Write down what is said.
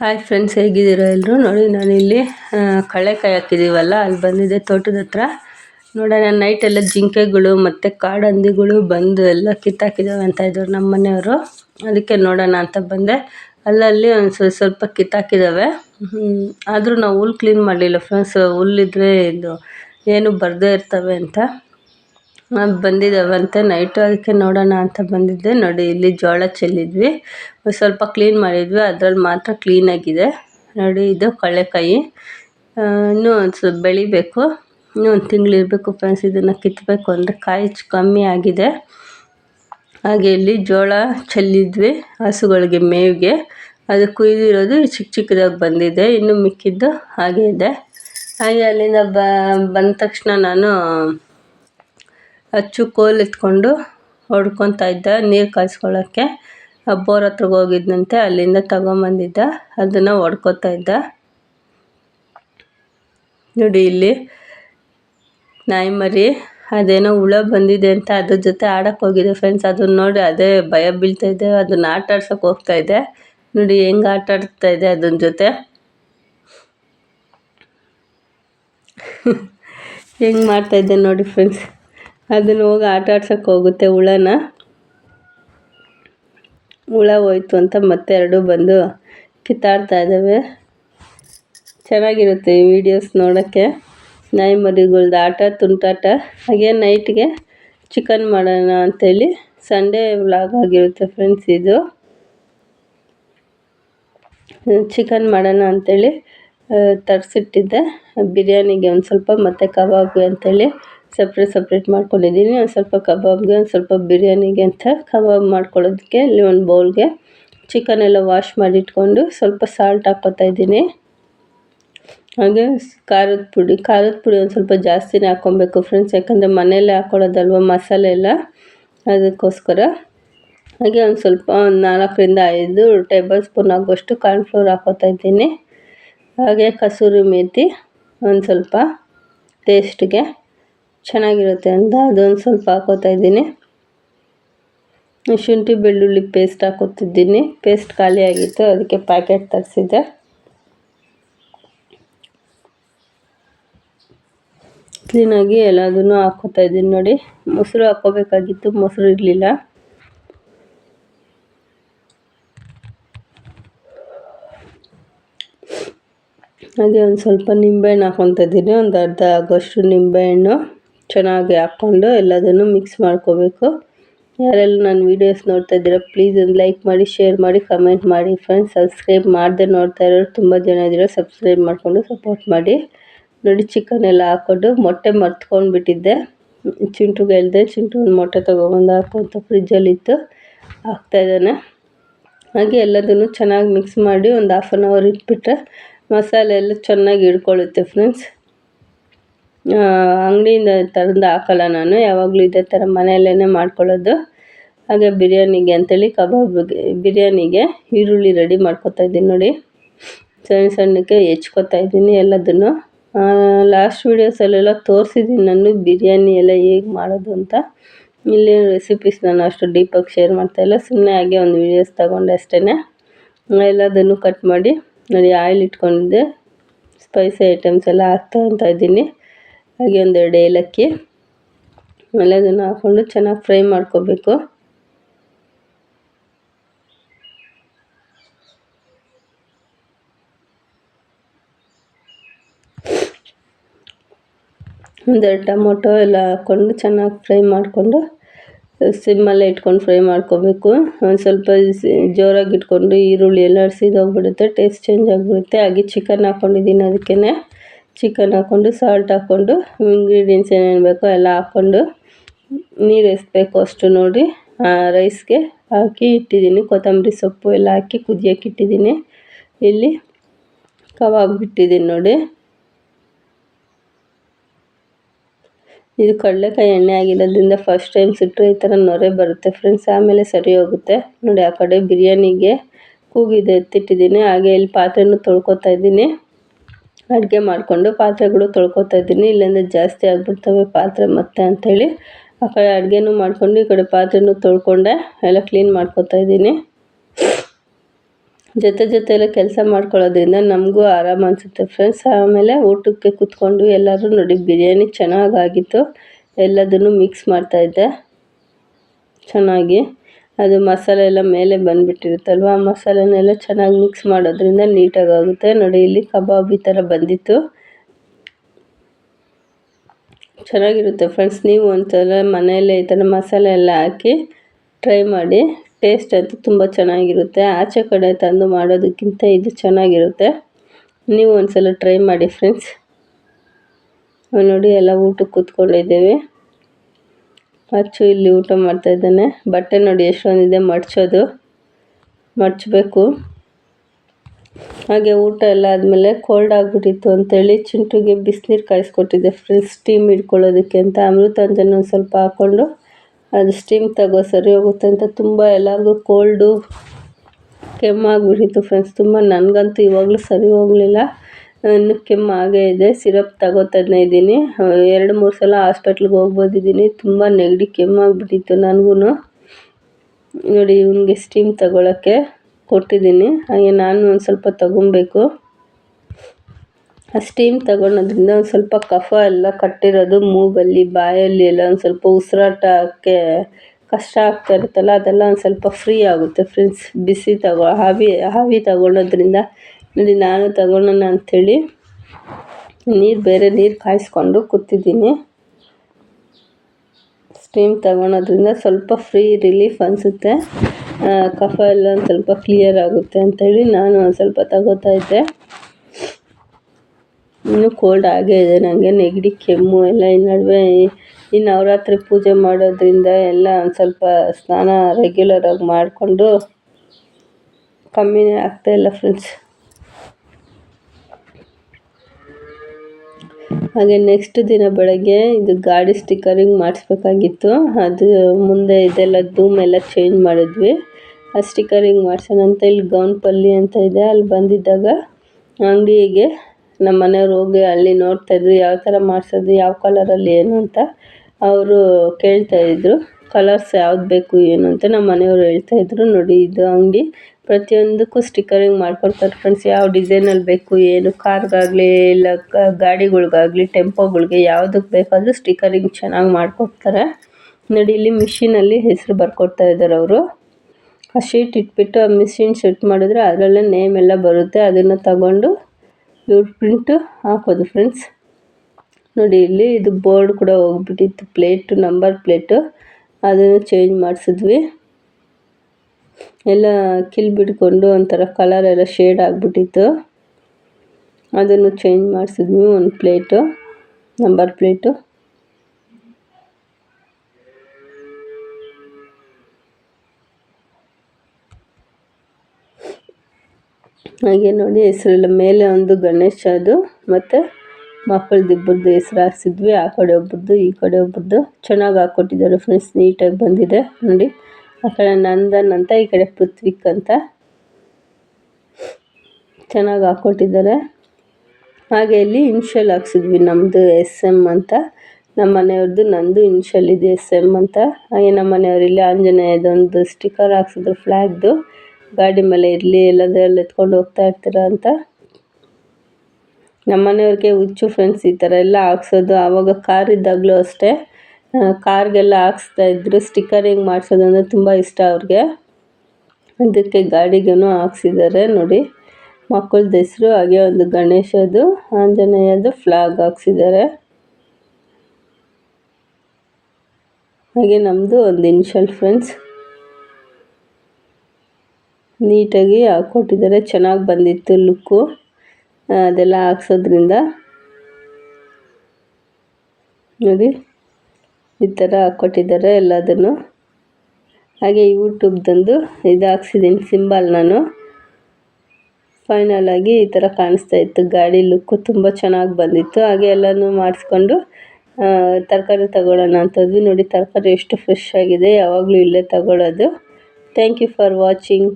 Hi friends ಹೇಗಿದ್ದೀರಾ ಎಲ್ಲರೂ ನೋಡಿ, ನಾನಿಲ್ಲಿ ಕಳೆಕಾಯಿ ಹಾಕಿದ್ದೀವಲ್ಲ ಅಲ್ಲಿ ಬಂದಿದೆ ತೋಟದ ಹತ್ರ. ನೋಡೋಣ ನೈಟೆಲ್ಲ ಜಿಂಕೆಗಳು ಮತ್ತು ಕಾಡಂದಿಗಳು ಬಂದು ಎಲ್ಲ ಕಿತ್ತಾಕಿದ್ದಾವೆ ಅಂತ ಇದ್ದರು ನಮ್ಮ ಮನೆಯವರು ಅದಕ್ಕೆ ನೋಡೋಣ ಅಂತ ಬಂದೆ. ಅಲ್ಲಲ್ಲಿ ಒಂದು ಸ್ವಲ್ಪ ಸ್ವಲ್ಪ ಕಿತ್ತಾಕಿದ್ದಾವೆ ಆದರೂ ನಾವು ಹುಲ್ ಕ್ಲೀನ್ ಮಾಡಲಿಲ್ಲ ಫ್ರೆಂಡ್ಸ್ ಹುಲ್ಲಿದ್ರೆ ಇದು ಏನು ಬರದೇ ಇರ್ತವೆ ಅಂತ. ಬಂದಿದ್ದಾವಂತೆ ನೈಟು ಅದಕ್ಕೆ ನೋಡೋಣ ಅಂತ ಬಂದಿದ್ದೆ. ನೋಡಿ, ಇಲ್ಲಿ ಜೋಳ ಚೆಲ್ಲಿದ್ವಿ. ಸ್ವಲ್ಪ ಕ್ಲೀನ್ ಮಾಡಿದ್ವಿ. ಅದ್ರಲ್ಲಿ ಮಾತ್ರ ಕ್ಲೀನಾಗಿದೆ ನೋಡಿ, ಇದು ಕಳೆಕಾಯಿ ಇನ್ನೂ ಒಂದು ಸ್ವಲ್ಪ ಬೆಳಿಬೇಕು. ಇನ್ನೂ ಒಂದು ತಿಂಗಳು ಇರಬೇಕು ಫ್ರೆಂಡ್ಸ್ ಇದನ್ನು ಕಿತ್ತಬೇಕು ಅಂದರೆ ಕಾಯಿ ಕಮ್ಮಿ ಆಗಿದೆ. ಹಾಗೆ ಇಲ್ಲಿ ಜೋಳ ಚೆಲ್ಲಿದ್ವಿ, ಹಸುಗಳಿಗೆ ಮೇವಿಗೆ. ಅದು ಕುಯ್ದಿರೋದು ಚಿಕ್ಕ ಚಿಕ್ಕದಾಗಿ ಬಂದಿದೆ, ಇನ್ನು ಮಿಕ್ಕಿದ್ದು ಹಾಗೆ ಇದೆ. ಹಾಗೆ ಅಲ್ಲಿಂದ ಬಂದ ತಕ್ಷಣ ನಾನು ಅಚ್ಚು ಕೋಲು ಎತ್ಕೊಂಡು ಹೊಡ್ಕೊತಾ ಇದ್ದ, ನೀರು ಕಾಯಿಸ್ಕೊಳ್ಳೋಕ್ಕೆ ಬೋರ್ ಹತ್ರಕ್ಕೆ ಹೋಗಿದ್ದಂತೆ ಅಲ್ಲಿಂದ ತಗೊಂಬಂದಿದ್ದ, ಅದನ್ನು ಹೊಡ್ಕೊತಾ ಇದ್ದ. ನೋಡಿ ಇಲ್ಲಿ, ನಾಯಿ ಮರಿ, ಅದೇನೋ ಹುಳ ಬಂದಿದೆ ಅಂತ ಅದ್ರ ಜೊತೆ ಆಡಕ್ಕೆ ಹೋಗಿದೆ ಫ್ರೆಂಡ್ಸ್ ಅದನ್ನ ನೋಡಿ ಅದೇ ಭಯ ಬೀಳ್ತಾ ಇದೆ, ಅದನ್ನ ಆಟ ಆಡ್ಸೋಕೆ ಇದೆ. ನೋಡಿ ಹೆಂಗೆ ಆಟ ಆಡ್ತಾ ಇದೆ ಅದನ್ನ ಜೊತೆ. ಹೆಂಗೆ ಮಾಡ್ತಾ ಇದ್ದೆ ನೋಡಿ ಫ್ರೆಂಡ್ಸ್ ಅದನ್ನು ಹೋಗಿ ಆಟ ಆಡ್ಸೋಕ್ಕೆ ಹೋಗುತ್ತೆ ಹುಳನ. ಹುಳ ಹೋಯ್ತು ಅಂತ ಮತ್ತೆ ಎರಡು ಬಂದು ಕಿತ್ತಾಡ್ತಾ ಇದ್ದಾವೆ. ಚೆನ್ನಾಗಿರುತ್ತೆ ಈ ವಿಡಿಯೋಸ್ ನೋಡೋಕ್ಕೆ. ನಾಯಿ ಮರಿಗಳ್ದು ಆಟ, ತುಂಟಾಟ, ಹಾಗೆ ನೈಟ್ಗೆ ಚಿಕನ್ ಮಾಡೋಣ ಅಂತೇಳಿ ಸಂಡೇ ವ್ಲಾಗ್ ಆಗಿರುತ್ತೆ ಫ್ರೆಂಡ್ಸ್ ಇದು. ಚಿಕನ್ ಮಾಡೋಣ ಅಂಥೇಳಿ ತರಿಸಿಟ್ಟಿದ್ದೆ. ಬಿರಿಯಾನಿಗೆ ಒಂದು ಸ್ವಲ್ಪ, ಮತ್ತು ಕಬಾಬ್ಗೆ ಅಂಥೇಳಿ ಸಪ್ರೇಟ್ ಸಪ್ರೇಟ್ ಮಾಡ್ಕೊಂಡಿದ್ದೀನಿ. ಒಂದು ಸ್ವಲ್ಪ ಕಬಾಬ್ಗೆ, ಒಂದು ಸ್ವಲ್ಪ ಬಿರಿಯಾನಿಗೆ ಅಂತ ಕಬಾಬ್ ಮಾಡ್ಕೊಳ್ಳೋದಕ್ಕೆ ಇಲ್ಲಿ ಒಂದು ಬೌಲ್ಗೆ ಚಿಕನ್ ಎಲ್ಲ ವಾಶ್ ಮಾಡಿಟ್ಕೊಂಡು ಸ್ವಲ್ಪ ಸಾಲ್ಟ್ ಹಾಕ್ಕೊತಾ ಇದ್ದೀನಿ. ಹಾಗೆ ಖಾರದ ಪುಡಿ ಖಾರದ ಪುಡಿ ಒಂದು ಸ್ವಲ್ಪ ಜಾಸ್ತಿನೇ ಹಾಕ್ಕೊಬೇಕು ಫ್ರೆಂಡ್ಸ್ ಯಾಕಂದರೆ ಮನೆಯಲ್ಲೇ ಹಾಕ್ಕೊಳ್ಳೋದಲ್ವ ಮಸಾಲೆ ಎಲ್ಲ? ಅದಕ್ಕೋಸ್ಕರ. ಹಾಗೆ ಒಂದು ಸ್ವಲ್ಪ ಒಂದು ನಾಲ್ಕರಿಂದ ಐದು ಟೇಬಲ್ ಸ್ಪೂನ್ ಆಗುವಷ್ಟು ಕಾರ್ನ್ಫ್ಲೋರ್ ಹಾಕೋತಾ ಇದ್ದೀನಿ. ಹಾಗೆ ಕಸೂರಿ ಮೇಥಿ ಒಂದು ಸ್ವಲ್ಪ ಟೇಸ್ಟ್ಗೆ ಚೆನ್ನಾಗಿರುತ್ತೆ ಅಂತ ಅದೊಂದು ಸ್ವಲ್ಪ ಹಾಕೋತಾ ಇದ್ದೀನಿ. ಶುಂಠಿ ಬೆಳ್ಳುಳ್ಳಿ ಪೇಸ್ಟ್ ಹಾಕೋತಿದ್ದೀನಿ. ಪೇಸ್ಟ್ ಖಾಲಿ ಆಗಿತ್ತು, ಅದಕ್ಕೆ ಪ್ಯಾಕೆಟ್ ತರಿಸಿದ್ದೆ. ಕ್ಲೀನಾಗಿ ಎಲ್ಲದನ್ನು ಹಾಕೋತಾ ಇದ್ದೀನಿ ನೋಡಿ. ಮೊಸರು ಹಾಕೋಬೇಕಾಗಿತ್ತು, ಮೊಸರು ಇರಲಿಲ್ಲ. ಹಾಗೆ ಒಂದು ಸ್ವಲ್ಪ ನಿಂಬೆಹಣ್ಣು ಹಾಕ್ಕೊತ ಇದ್ದೀನಿ, ಒಂದು ಅರ್ಧ ಆಗೋಷ್ಟು ನಿಂಬೆಹಣ್ಣು. ಚೆನ್ನಾಗಿ ಹಾಕ್ಕೊಂಡು ಎಲ್ಲದನ್ನು ಮಿಕ್ಸ್ ಮಾಡ್ಕೋಬೇಕು. ಯಾರೆಲ್ಲ ನನ್ನ ವೀಡಿಯೋಸ್ ನೋಡ್ತಾ ಇದ್ದೀರಾ ಪ್ಲೀಸ್ ಒಂದು ಲೈಕ್ ಮಾಡಿ ಶೇರ್ ಮಾಡಿ ಕಮೆಂಟ್ ಮಾಡಿ. ಫ್ರೆಂಡ್ಸ್ ಸಬ್ಸ್ಕ್ರೈಬ್ ಮಾಡದೆ ನೋಡ್ತಾ ಇರೋರು ತುಂಬ ಜನ ಇದ್ದೀರ ಸಬ್ಸ್ಕ್ರೈಬ್ ಮಾಡಿಕೊಂಡು ಸಪೋರ್ಟ್ ಮಾಡಿ. ನೋಡಿ ಚಿಕನ್ ಎಲ್ಲ ಹಾಕ್ಕೊಂಡು ಮೊಟ್ಟೆ ಮರ್ತ್ಕೊಂಡು ಬಿಟ್ಟಿದ್ದೆ ಚಿಂಟುಗೆ ಹೇಳಿದೆ, ಚಿಂಟು, ಒಂದು ಮೊಟ್ಟೆ ತೊಗೊಬಂದು ಹಾಕೊಂತ ಫ್ರಿಜ್ಜಲ್ಲಿತ್ತು ಹಾಕ್ತಾಯಿದ್ದಾನೆ ಹಾಗೆ ಎಲ್ಲದನ್ನು ಚೆನ್ನಾಗಿ ಮಿಕ್ಸ್ ಮಾಡಿ ಒಂದು ಹಾಫ್ ಆನ್ ಅವರ್ ಇಟ್ಬಿಟ್ರೆ ಮಸಾಲೆ ಎಲ್ಲ ಚೆನ್ನಾಗಿ ಹಿಡ್ಕೊಳ್ಳುತ್ತೆ ಫ್ರೆಂಡ್ಸ್ ಅಂಗಡಿಯಿಂದ ತಂದು ಹಾಕಲ್ಲ ನಾನು. ಯಾವಾಗಲೂ ಇದೇ ಥರ ಮನೆಯಲ್ಲೇ ಮಾಡ್ಕೊಳ್ಳೋದು. ಹಾಗೆ ಬಿರಿಯಾನಿಗೆ ಅಂತೇಳಿ ಕಬಾಬ್ಗೆ ಬಿರಿಯಾನಿಗೆ ಈರುಳ್ಳಿ ರೆಡಿ ಮಾಡ್ಕೊತಾ ಇದ್ದೀನಿ ನೋಡಿ. ಸಣ್ಣ ಸಣ್ಣಕ್ಕೆ ಹೆಚ್ಕೊತಾ ಇದ್ದೀನಿ ಎಲ್ಲದನ್ನು. ಲಾಸ್ಟ್ ವೀಡಿಯೋಸಲ್ಲೆಲ್ಲ ತೋರಿಸಿದ್ದೀನಿ ನಾನು ಬಿರಿಯಾನಿ ಎಲ್ಲ ಹೇಗೆ ಮಾಡೋದು ಅಂತ. ಇಲ್ಲಿ ರೆಸಿಪೀಸ್ ನಾನು ಅಷ್ಟು ಡೀಪಾಗಿ ಶೇರ್ ಮಾಡ್ತಾಯಿಲ್ಲ ಸುಮ್ಮನೆ ಹಾಗೆ ಒಂದು ವೀಡಿಯೋಸ್ ತಗೊಂಡೆ ಅಷ್ಟೇ ಎಲ್ಲದನ್ನು ಕಟ್ ಮಾಡಿ ನೋಡಿ ಆಯಿಲ್ ಇಟ್ಕೊಂಡಿದ್ದೆ. ಸ್ಪೈಸಿ ಐಟಮ್ಸ್ ಎಲ್ಲ ಹಾಕ್ತಾ ಇದ್ದೀನಿ. ಹಾಗೆ ಒಂದೆರಡು ಏಲಕ್ಕಿ. ಆಮೇಲೆ ಅದನ್ನು ಹಾಕ್ಕೊಂಡು ಚೆನ್ನಾಗಿ ಫ್ರೈ ಮಾಡ್ಕೋಬೇಕು. ಒಂದೆರಡು ಟೊಮೊಟೊ ಎಲ್ಲ ಹಾಕ್ಕೊಂಡು ಚೆನ್ನಾಗಿ ಫ್ರೈ ಮಾಡಿಕೊಂಡು ಸಿಮ್ಮಲ್ಲೇ ಇಟ್ಕೊಂಡು ಫ್ರೈ ಮಾಡ್ಕೋಬೇಕು. ಒಂದು ಸ್ವಲ್ಪ ಜೋರಾಗಿ ಇಟ್ಕೊಂಡು ಈರುಳ್ಳಿ ಎಲ್ಲ ಸಿದೋಗ್ಬಿಡುತ್ತೆ ಟೇಸ್ಟ್ ಚೇಂಜ್ ಆಗಿಬಿಡುತ್ತೆ. ಹಾಗೆ ಚಿಕನ್ ಹಾಕ್ಕೊಂಡಿದ್ದೀನಿ ಅದಕ್ಕೇ ಚಿಕನ್ ಹಾಕ್ಕೊಂಡು ಸಾಲ್ಟ್ ಹಾಕ್ಕೊಂಡು ಇಂಗ್ರೀಡಿಯೆಂಟ್ಸ್ ಏನೇನು ಬೇಕೋ ಎಲ್ಲ ಹಾಕ್ಕೊಂಡು, ನೀರು ಎಸ್ಬೇಕು ಅಷ್ಟು ನೋಡಿ ರೈಸ್ಗೆ ಹಾಕಿ ಇಟ್ಟಿದ್ದೀನಿ. ಕೊತ್ತಂಬರಿ ಸೊಪ್ಪು ಎಲ್ಲ ಹಾಕಿ ಕುದಿಯೋಕೆ ಇಟ್ಟಿದ್ದೀನಿ. ಇಲ್ಲಿ ಕಬಾಬ್ ಬಿಟ್ಟಿದ್ದೀನಿ ನೋಡಿ. ಇದು ಕಡಲೆಕಾಯಿ ಎಣ್ಣೆ ಆಗಿರೋದ್ರಿಂದ ಫಸ್ಟ್ ಟೈಮ್ ಸುಟ್ಟರೆ ಈ ಥರ ನೊರೆ ಬರುತ್ತೆ ಫ್ರೆಂಡ್ಸ್ ಆಮೇಲೆ ಸರಿ ಹೋಗುತ್ತೆ. ನೋಡಿ ಆ ಕಡೆ ಬಿರಿಯಾನಿಗೆ ಕೂಗಿದೆ ಎತ್ತಿಟ್ಟಿದ್ದೀನಿ. ಹಾಗೆ ಇಲ್ಲಿ ಪಾತ್ರೆನೂ ತೊಳ್ಕೊತಾ ಇದ್ದೀನಿ. ಅಡುಗೆ ಮಾಡಿಕೊಂಡು ಪಾತ್ರೆಗಳು ತೊಳ್ಕೊತಾ ಇದ್ದೀನಿ. ಇಲ್ಲಾಂದರೆ ಜಾಸ್ತಿ ಆಗಿಬಿಡ್ತವೆ ಪಾತ್ರೆ ಮತ್ತೆ ಅಂಥೇಳಿ ಆ ಕಡೆ ಅಡುಗೆನೂ ಮಾಡಿಕೊಂಡು ಈ ಕಡೆ ಪಾತ್ರೆನೂ ತೊಳ್ಕೊಂಡೆ. ಎಲ್ಲ ಕ್ಲೀನ್ ಮಾಡ್ಕೊತಾ ಇದ್ದೀನಿ. ಜೊತೆ ಜೊತೆಯೆಲ್ಲ ಕೆಲಸ ಮಾಡ್ಕೊಳ್ಳೋದ್ರಿಂದ ನಮಗೂ ಆರಾಮ ಅನಿಸುತ್ತೆ ಫ್ರೆಂಡ್ಸ್ ಆಮೇಲೆ ಊಟಕ್ಕೆ ಕೂತ್ಕೊಂಡು ಎಲ್ಲರೂ ನೋಡಿ, ಬಿರಿಯಾನಿ ಚೆನ್ನಾಗಾಗಿತ್ತು. ಎಲ್ಲದನ್ನು ಮಿಕ್ಸ್ ಮಾಡ್ತಾಯಿದ್ದೆ ಚೆನ್ನಾಗಿ. ಅದು ಮಸಾಲೆ ಎಲ್ಲ ಮೇಲೆ ಬಂದ್ಬಿಟ್ಟಿರುತ್ತಲ್ವ? ಆ ಮಸಾಲೆನೆಲ್ಲ ಚೆನ್ನಾಗಿ ಮಿಕ್ಸ್ ಮಾಡೋದ್ರಿಂದ ನೀಟಾಗಿ ಆಗುತ್ತೆ ನೋಡಿ, ಇಲ್ಲಿ ಕಬಾಬ್ ಥರ ಬಂದಿತ್ತು. ಚೆನ್ನಾಗಿರುತ್ತೆ ಫ್ರೆಂಡ್ಸ್ ನೀವು ಒಂದ್ಸಲ ಮನೆಯಲ್ಲೇ ಈ ಥರ ಮಸಾಲೆ ಎಲ್ಲ ಹಾಕಿ ಟ್ರೈ ಮಾಡಿ. ಟೇಸ್ಟ್ ಅಂತೂ ತುಂಬ ಚೆನ್ನಾಗಿರುತ್ತೆ. ಆಚೆ ಕಡೆ ತಂದು ಮಾಡೋದಕ್ಕಿಂತ ಇದು ಚೆನ್ನಾಗಿರುತ್ತೆ. ನೀವು ಒಂದ್ಸಲ ಟ್ರೈ ಮಾಡಿ ಫ್ರೆಂಡ್ಸ್ ನೋಡಿ, ಎಲ್ಲ ಊಟಕ್ಕೆ ಕೂತ್ಕೊಂಡಿದ್ದೇವೆ. ಅಚ್ಚು ಇಲ್ಲಿ ಊಟ ಮಾಡ್ತಾ ಇದ್ದಾನೆ. ಬಟ್ಟೆ ನೋಡಿ ಎಷ್ಟೊಂದಿದೆ, ಮಡ್ಚೋದು. ಮಡ್ಚಬೇಕು. ಹಾಗೆ ಊಟ ಎಲ್ಲ ಆದಮೇಲೆ ಕೋಲ್ಡ್ ಆಗಿಬಿಟ್ಟಿತ್ತು ಅಂತೇಳಿ ಚಿಂಟುಗೆ ಬಿಸಿನೀರು ಕಾಯಿಸ್ಕೊಟ್ಟಿದ್ದೆ. ಫ್ರೆಂಡ್ಸ್ ಸ್ಟೀಮ್ ಇಟ್ಕೊಳ್ಳೋದಕ್ಕೆ ಅಂತ. ಅಮೃತಾಂಜನ ಒಂದು ಸ್ವಲ್ಪ ಹಾಕ್ಕೊಂಡು ಅದು ಸ್ಟೀಮ್ ತಗೋ, ಸರಿ ಹೋಗುತ್ತೆ ಅಂತ. ತುಂಬ ಎಲ್ಲರಿಗೂ ಕೋಲ್ಡು ಕೆಮ್ಮಾಗಿಬಿಟ್ಟಿತ್ತು ಫ್ರೆಂಡ್ಸ್ ತುಂಬ ನನಗಂತೂ ಇವಾಗಲೂ ಸರಿ ಹೋಗಲಿಲ್ಲ. ಇನ್ನು ಕೆಮ್ಮು ಆಗೇ ಇದೆ, ಸಿರಪ್ ತಗೋತಾನೆ ಇದ್ದೀನಿ. ಎರಡು, ಮೂರು ಸಲ ಹಾಸ್ಪಿಟ್ಲಿಗೆ ಹೋಗಿ ತುಂಬ ನೆಗಡಿ ಕೆಮ್ಮಾಗ್ಬಿಟ್ಟಿತ್ತು ನನಗೂ. ನೋಡಿ, ಇವನಿಗೆ ಸ್ಟೀಮ್ ತಗೊಳ್ಳೋಕ್ಕೆ ಕೊಟ್ಟಿದ್ದೀನಿ ಹಾಗೆ ನಾನು ಒಂದು ಸ್ವಲ್ಪ ತಗೊಬೇಕು. ಆ ಸ್ಟೀಮ್ ತಗೊಳೋದ್ರಿಂದ ಒಂದು ಸ್ವಲ್ಪ ಕಫ ಎಲ್ಲ ಕಟ್ಟಿರೋದು, ಮೂಗಲ್ಲಿ, ಬಾಯಲ್ಲಿ ಎಲ್ಲ ಒಂದು ಸ್ವಲ್ಪ ಉಸಿರಾಟಕ್ಕೆ ಕಷ್ಟ ಆಗ್ತಾ ಇರುತ್ತಲ್ಲ, ಅದೆಲ್ಲ ಒಂದು ಸ್ವಲ್ಪ ಫ್ರೀ ಆಗುತ್ತೆ ಫ್ರೆಂಡ್ಸ್ ಬಿಸಿ ತಗೋ ಆವಿ ಆವಿ ತಗೊಳೋದ್ರಿಂದ ನೋಡಿ, ನಾನು ತಗೊಳ್ಳೋಣ ಅಂಥೇಳಿ ನೀರು ಬೇರೆ ನೀರು ಕಾಯಿಸ್ಕೊಂಡು ಕೂತಿದ್ದೀನಿ. ಸ್ಟೀಮ್ ತಗೊಳೋದ್ರಿಂದ ಸ್ವಲ್ಪ ಫ್ರೀ ರಿಲೀಫ್ ಅನಿಸುತ್ತೆ. ಕಫ ಎಲ್ಲ ಒಂದು ಸ್ವಲ್ಪ ಕ್ಲಿಯರ್ ಆಗುತ್ತೆ ಅಂಥೇಳಿ ನಾನು ಒಂದು ಸ್ವಲ್ಪ ತಗೋತಾ ಇದ್ದೆ. ಇನ್ನೂ ಕೋಲ್ಡ್ ಆಗೇ ಇದೆ ನನಗೆ ನೆಗಡಿ, ಕೆಮ್ಮು ಎಲ್ಲ ಈ ನಡುವೆ ಈ ನವರಾತ್ರಿ ಪೂಜೆ ಮಾಡೋದ್ರಿಂದ ಎಲ್ಲ ಒಂದು ಸ್ವಲ್ಪ ಸ್ನಾನ ರೆಗ್ಯುಲರಾಗಿ ಮಾಡಿಕೊಂಡು ಕಮ್ಮಿನೇ ಆಗ್ತಾಯಿಲ್ಲ ಫ್ರೆಂಡ್ಸ್ ಹಾಗೆ ನೆಕ್ಸ್ಟ್ ದಿನ ಬೆಳಗ್ಗೆ ಇದು ಗಾಡಿ ಸ್ಟಿಕ್ಕರಿಂಗ್ ಮಾಡಿಸ್ಬೇಕಾಗಿತ್ತು. ಅದು ಮುಂದೆ ಇದೆಲ್ಲ ಧೂಮ್ ಎಲ್ಲ ಚೇಂಜ್ ಮಾಡಿದ್ವಿ. ಆ ಸ್ಟಿಕ್ಕರಿಂಗ್ ಮಾಡ್ಸೋಣ ಅಂತ ಇಲ್ಲಿ ಗೌನ್ಪಲ್ಲಿ ಅಂತ ಇದೆ. ಅಲ್ಲಿ ಬಂದಿದ್ದಾಗ ಅಂಗಡಿಗೆ ನಮ್ಮ ಮನೆಯವ್ರು ಹೋಗಿ ಅಲ್ಲಿ ನೋಡ್ತಾಯಿದ್ರು ಯಾವ ಥರ ಮಾಡಿಸೋದು, ಯಾವ ಕಲರಲ್ಲಿ ಏನು ಅಂತ ಅವರು ಕೇಳ್ತಾಯಿದ್ರು ಕಲರ್ಸ್ ಯಾವ್ದು ಬೇಕು, ಏನು ಅಂತ ನಮ್ಮ ಮನೆಯವ್ರು ಹೇಳ್ತಾಯಿದ್ರು ನೋಡಿ, ಇದು ಅಂಗಡಿ. ಪ್ರತಿಯೊಂದಕ್ಕೂ ಸ್ಟಿಕ್ಕರಿಂಗ್ ಮಾಡ್ಕೊಡ್ತಾರೆ ಫ್ರೆಂಡ್ಸ್ ಯಾವ ಡಿಸೈನಲ್ಲಿ ಬೇಕು, ಏನು ಕಾರ್ಗಾಗಲಿ, ಇಲ್ಲ ಗಾಡಿಗಳ್ಗಾಗಲಿ ಟೆಂಪೋಗಳಿಗೆ ಯಾವುದಕ್ಕೆ ಬೇಕಾದರೂ ಸ್ಟಿಕ್ಕರಿಂಗ್ ಚೆನ್ನಾಗಿ ಮಾಡಿಕೊಡ್ತಾರೆ. ನೋಡಿ, ಇಲ್ಲಿ ಮಿಷಿನಲ್ಲಿ ಹೆಸರು ಬರ್ಕೊಡ್ತಾ ಇದ್ದಾರೆ ಅವರು. ಆ ಶೀಟ್ ಇಟ್ಬಿಟ್ಟು ಆ ಮಿಷಿನ್ ಸೆಟ್ ಮಾಡಿದ್ರೆ ಅದರಲ್ಲೇ ನೇಮ್ ಎಲ್ಲ ಬರುತ್ತೆ. ಅದನ್ನು ತಗೊಂಡು ಇವ್ರ ಪ್ರಿಂಟು ಹಾಕೋದು ಫ್ರೆಂಡ್ಸ್ ನೋಡಿ, ಇಲ್ಲಿ ಇದು ಬೋರ್ಡ್ ಕೂಡ ಹೋಗ್ಬಿಟ್ಟಿತ್ತು. ಪ್ಲೇಟು ನಂಬರ್ ಪ್ಲೇಟು ಅದನ್ನು ಚೇಂಜ್ ಮಾಡಿಸಿದ್ವಿ. ಎಲ್ಲ ಕಿಲ್ ಬಿಡ್ಕೊಂಡು ಒಂಥರ ಕಲರ್ ಎಲ್ಲ ಶೇಡ್ ಆಗಿಬಿಟ್ಟಿತ್ತು. ಅದನ್ನು ಚೇಂಜ್ ಮಾಡಿಸಿದ್ವಿ ಒಂದು ಪ್ಲೇಟು ನಂಬರ್ ಪ್ಲೇಟು ಹಾಗೆ ನೋಡಿ ಹೆಸರೆಲ್ಲ ಮೇಲೆ ಒಂದು ಗಣೇಶದು ಮತ್ತು ಮಕ್ಕಳದಿಬ್ಬರದ್ದು ಹೆಸ್ರು ಹಾಕ್ಸಿದ್ವಿ ಆ ಕಡೆ ಒಬ್ಬರದ್ದು ಈ ಕಡೆ ಒಬ್ಬರದ್ದು ಚೆನ್ನಾಗಿ ಹಾಕ್ಕೊಟ್ಟಿದ್ದಾರೆ ಫ್ರೆಂಡ್ಸ್ ನೀಟಾಗಿ ಬಂದಿದೆ, ನೋಡಿ. ಆ ಕಡೆ ನಂದನ್ ಅಂತ ಈ ಕಡೆ ಪೃಥ್ವಿಕ್ ಅಂತ ಚೆನ್ನಾಗಿ ಹಾಕ್ಕೊಟ್ಟಿದ್ದಾರೆ ಹಾಗೆ ಇಲ್ಲಿ ಇನ್ಷಿಯಲ್ ಹಾಕ್ಸಿದ್ವಿ ನಮ್ಮದು ಎಸ್ ಎಂ ಅಂತ. ನಮ್ಮ ಮನೆಯವ್ರದ್ದು ನಂದು ಇನ್ಷಿಯಲ್ ಇದೆ ಎಸ್ ಎಂ ಅಂತ. ಹಾಗೆ ನಮ್ಮ ಮನೆಯವರಿಲ್ಲಿ ಆಂಜನೇಯದೊಂದು ಸ್ಟಿಕ್ಕರ್ ಹಾಕ್ಸಿದ್ರು ಫ್ಲ್ಯಾಗ್ದು ಗಾಡಿ ಮೇಲೆ ಇರಲಿ ಎಲ್ಲದರಲ್ಲಿ ಎತ್ಕೊಂಡು ಹೋಗ್ತಾ ಇರ್ತೀರ ಅಂತ. ನಮ್ಮ ಮನೆಯವ್ರಿಗೆ ಹುಚ್ಚು ಫ್ರೆಂಡ್ಸ್ ಈ ಥರ ಎಲ್ಲ ಹಾಕ್ಸೋದು, ಆವಾಗ ಕಾರ್ ಇದ್ದಾಗಲೂ ಅಷ್ಟೇ. ಕಾರ್ಗೆಲ್ಲ ಹಾಕ್ಸ್ತಾ ಇದ್ರು. ಸ್ಟಿಕ್ಕರಿಂಗ್ ಮಾಡಿಸೋದು ಅಂದರೆ ತುಂಬ ಇಷ್ಟ ಅವ್ರಿಗೆ. ಅದಕ್ಕೆ ಗಾಡಿಗೂ ಹಾಕ್ಸಿದ್ದಾರೆ ನೋಡಿ. ಮಕ್ಕಳದ ಹೆಸರು, ಹಾಗೆ ಒಂದು ಗಣೇಶದು, ಆಂಜನೇಯದು ಫ್ಲಾಗ್ ಹಾಕ್ಸಿದ್ದಾರೆ ಹಾಗೆ ನಮ್ಮದು ಒಂದು ಇನ್ಷಲ್ ಫ್ರೆಂಡ್ಸ್ ನೀಟಾಗಿ ಹಾಕ್ಕೊಟ್ಟಿದ್ದಾರೆ ಚೆನ್ನಾಗಿ ಬಂದಿತ್ತು ಲುಕ್ಕು ಅದೆಲ್ಲ ಹಾಕ್ಸೋದ್ರಿಂದ. ನೋಡಿ. ಈ ಥರ ಹಾಕ್ಕೊಟ್ಟಿದ್ದಾರೆ ಎಲ್ಲದನ್ನು. ಹಾಗೆ ಯೂಟ್ಯೂಬ್ದಂದು ಇದು ಹಾಕ್ಸಿದ್ದೀನಿ ಸಿಂಬಲ್ ನಾನು. ಫೈನಲ್ ಆಗಿ ಈ ಥರ ಕಾಣಿಸ್ತಾ ಇತ್ತು. ಗಾಡಿ ಲುಕ್ಕು ತುಂಬ ಚೆನ್ನಾಗಿ ಬಂದಿತ್ತು. ಹಾಗೆ ಎಲ್ಲನೂ ಮಾಡಿಸ್ಕೊಂಡು ತರಕಾರಿ ತಗೊಳ್ಳೋಣ ಅಂತಂದ್ವಿ ನೋಡಿ, ತರಕಾರಿ ಎಷ್ಟು ಫ್ರೆಶ್ ಆಗಿದೆ. ಯಾವಾಗಲೂ ಇಲ್ಲೇ ತಗೊಳ್ಳೋದು. Thank you for watching